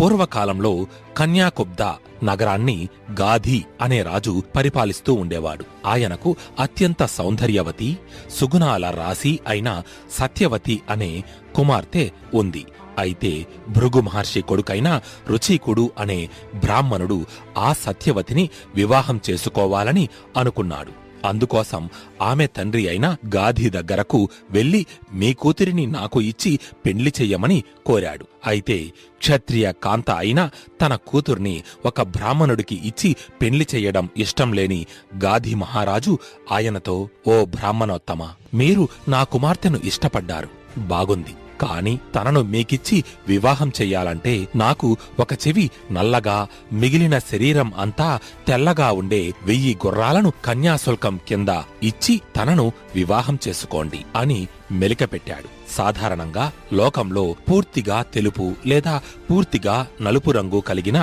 పూర్వకాలంలో కన్యాకుబ్ద నగరాన్ని గాధి అనే రాజు పరిపాలిస్తూ ఉండేవాడు. ఆయనకు అత్యంత సౌందర్యవతి సుగుణాల రాశి అయిన సత్యవతి అనే కుమార్తె ఉంది. అయితే భృగు మహర్షి కొడుకైన రుచికుడు అనే బ్రాహ్మణుడు ఆ సత్యవతిని వివాహం చేసుకోవాలని అనుకున్నాడు. అందుకోసం ఆమె తండ్రి అయిన గాధి దగ్గరకు వెళ్ళి మీ కూతురిని నాకు ఇచ్చి పెండ్లి చెయ్యమని కోరాడు. అయితే క్షత్రియ కాంత అయినా తన కూతుర్ని ఒక బ్రాహ్మణుడికి ఇచ్చి పెండ్లి చెయ్యడం ఇష్టం లేని గాధి మహారాజు ఆయనతో ఓ బ్రాహ్మణోత్తమ మీరు నా కుమార్తెను ఇష్టపడ్డారు. బాగుంది. కాని తనను మీకిచ్చి వివాహం చెయ్యాలంటే నాకు ఒక చెవి నల్లగా మిగిలిన శరీరం అంతా తెల్లగా ఉండే వెయ్యి గుర్రాలను కన్యాశుల్కం కింద ఇచ్చి తనను వివాహం చేసుకోండి అని మెలికపెట్టాడు. సాధారణంగా లోకంలో పూర్తిగా తెలుపు లేదా పూర్తిగా నలుపు రంగు కలిగిన